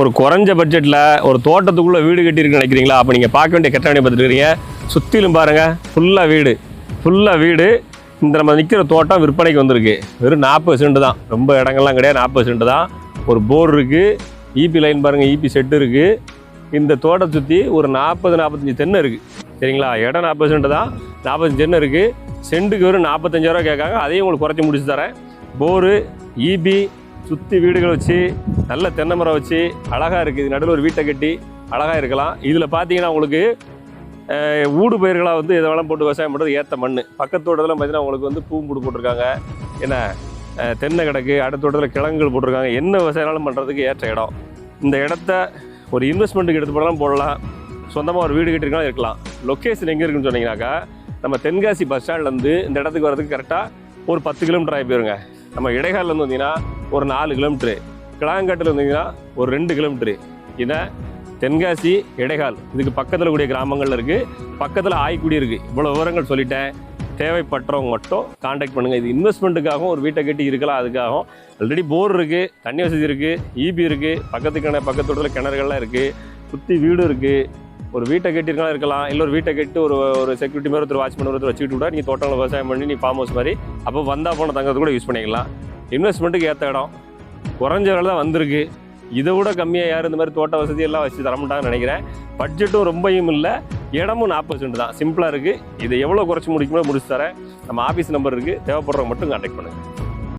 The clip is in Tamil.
ஒரு குறைஞ்ச பட்ஜெட்டில் ஒரு தோட்டத்துக்குள்ளே வீடு கட்டியிருக்கு நினைக்கிறீங்களா? அப்போ நீங்கள் பார்க்க வேண்டிய கெட்டாணி பார்த்துருக்கீங்க சுற்றிலும் பாருங்கள் ஃபுல்லாக வீடு. ஃபுல்லாக வீடு. இந்த நம்ம நிற்கிற தோட்டம் விற்பனைக்கு வந்திருக்கு. வெறும் நாற்பது சென்ட் தான். ரொம்ப இடங்கள்லாம் கிடையாது நாற்பது சென்ட் தான். ஒரு போர் இருக்குது ஈபி லைன் பாருங்கள் ஈபி செட்டு இருக்குது இந்த தோட்டத்தை சுற்றி ஒரு நாற்பது நாற்பத்தஞ்சு தென்னை இருக்குது சரிங்களா? இடம் நாற்பது சென்ட் தான். நாற்பத்தஞ்சு தென்னை இருக்குது சென்ட்டுக்கு வெறும் நாற்பத்தஞ்சாயிரரூவா கேட்காங்க. அதையும் உங்களுக்கு குறைச்சி முடிச்சு தரேன். போரு ஈபி சுற்றி வீடுகள் வச்சு நல்ல தென்னை மரம் வச்சு அழகாக இருக்குது நடுவில் ஒரு வீட்டை கட்டி அழகாக இருக்கலாம். இதில் பார்த்தீங்கன்னா உங்களுக்கு ஊடு பயிர்களாக வந்து இதை வளம் போட்டு விவசாயம் பண்ணுறது ஏற்ற மண் பக்கத்து தோட்டத்தில் பார்த்தீங்கன்னா உங்களுக்கு வந்து பூம்பூடு போட்டிருக்காங்க. என்ன தென்னை கிடக்கு அடுத்த தோட்டத்தில் கிழங்குகள் போட்டிருக்காங்க. என்ன விவசாயம்னாலும் பண்ணுறதுக்கு ஏற்ற இடம். இந்த இடத்த ஒரு இன்வெஸ்ட்மெண்ட்டுக்கு எடுத்து போடலாம் போடலாம். சொந்தமாக ஒரு வீடு கட்டிருக்கலாம் இருக்கலாம். லொக்கேஷன் எங்கே இருக்குன்னு சொன்னீங்கன்னாக்கா நம்ம தென்காசி பஸ் ஸ்டாண்ட்லேருந்து இந்த இடத்துக்கு வரதுக்கு கரெக்டாக ஒரு பத்து கிலோமீட்டர் ஆகி போயிருங்க. நம்ம இடைக்காலில் வந்தீங்கன்னா ஒரு நாலு கிலோமீட்ரு கிளாங்கட்டில் இருந்தீங்கன்னா ஒரு ரெண்டு கிலோமீட்ரு இதை தென்காசி இடைகால் இதுக்கு பக்கத்தில் கூடிய கிராமங்கள்ல இருக்குது பக்கத்தில் ஆய்க்குடி இருக்குது இவ்வளோ விவரங்கள் சொல்லிட்டேன். தேவைப்பட்டவங்க மட்டும் காண்டாக்ட் பண்ணுங்கள் இது இன்வெஸ்ட்மெண்ட்டுக்காகவும் ஒரு வீட்டை கட்டி இருக்கலாம். அதுக்காகவும் ஆல்ரெடி போர் இருக்குது தண்ணி வசதி இருக்குது ஈபி இருக்குது பக்கத்து கிண பக்கத்தோட்டத்தில் கிணறுகள்லாம் இருக்குது சுற்றி வீடு இருக்குது ஒரு வீட்டை கட்டிருக்கலாம் இருக்கலாம். இல்லை ஒரு வீட்டை கட்டி ஒரு ஒரு செக்யூரிட்டி மாதிரி ஒருத்தர் வாட்ச்மேன் ஒருத்தர் வச்சுக்கிட்டு கூட நீங்கள் தோட்டங்களை விவசாயம் பண்ணி நீ ஃபார்ம் ஹவுஸ் மாதிரி அப்போ வந்தால் போன தங்கிறது கூட யூஸ் பண்ணிக்கலாம். இன்வெஸ்ட்மெண்ட்டுக்கு ஏற்ற இடம். குறைஞ்ச விலை தான் வந்திருக்கு. இதை விட கம்மியாக யார் இந்த மாதிரி தோட்ட வசதி எல்லாம் வச்சு தரமாட்டாங்கன்னு நினைக்கிறேன். பட்ஜெட்டும் ரொம்பையும் இல்லை. இடமும் நாற்பது சென்ட் தான். சிம்பிளாக இருக்குது இதை எவ்வளோ குறைச்சி முடிக்குமோ முடிச்சு தரேன். நம்ம ஆஃபீஸ் நம்பர் இருக்குது தேவைப்படுறவங்க மட்டும் கான்டாக்ட் பண்ணுங்கள்